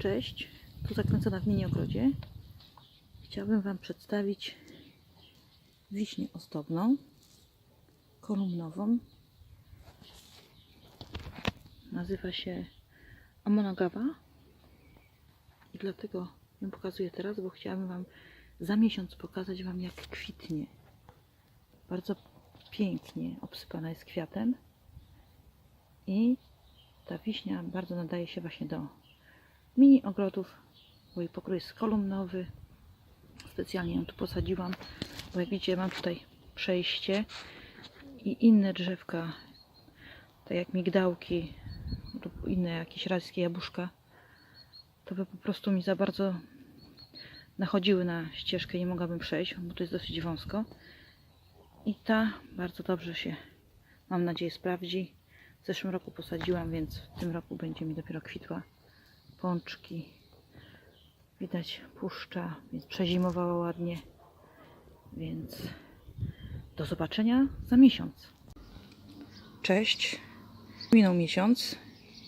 Cześć, tu zakręcona w mini ogrodzie. Chciałabym Wam przedstawić wiśnię ozdobną, kolumnową. Nazywa się Amonagawa i dlatego ją pokazuję teraz, bo chciałabym Wam za miesiąc pokazać Wam jak kwitnie. Bardzo pięknie obsypana jest kwiatem i ta wiśnia bardzo nadaje się właśnie do mini ogrodów, bo jej pokrój jest kolumnowy. Specjalnie ją tu posadziłam, bo jak widzicie mam tutaj przejście i inne drzewka, tak jak migdałki lub inne jakieś rajskie jabłuszka, to by po prostu mi za bardzo nachodziły na ścieżkę nie mogłabym przejść, bo to jest dosyć wąsko. I ta bardzo dobrze się, mam nadzieję, sprawdzi. W zeszłym roku posadziłam, więc w tym roku będzie mi dopiero kwitła pączki. Widać puszcza, więc przezimowała ładnie. Więc do zobaczenia za miesiąc. Cześć. Minął miesiąc.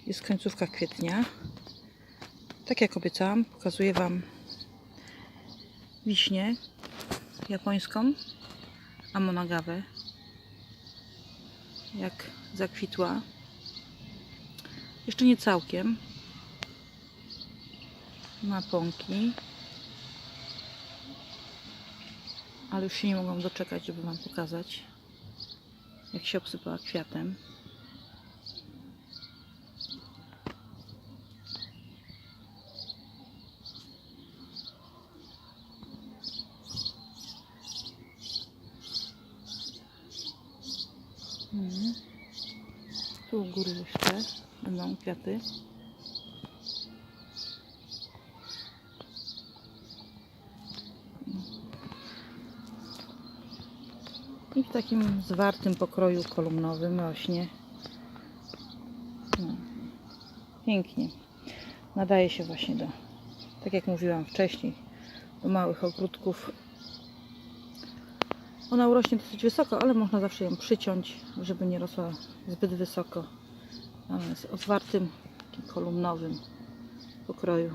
Jest końcówka kwietnia. Tak jak obiecałam, pokazuję Wam wiśnię japońską, amonagawę. Jak zakwitła. Jeszcze nie całkiem, ma pąki. Ale już się nie mogłam doczekać, żeby Wam pokazać, jak się obsypała kwiatem. Mhm. Tu u góry jeszcze będą kwiaty. I w takim zwartym pokroju kolumnowym rośnie. No. Pięknie. Nadaje się właśnie do, tak jak mówiłam wcześniej, do małych ogródków. Ona urośnie dosyć wysoko, ale można zawsze ją przyciąć, żeby nie rosła zbyt wysoko. Ona jest o zwartym, kolumnowym pokroju.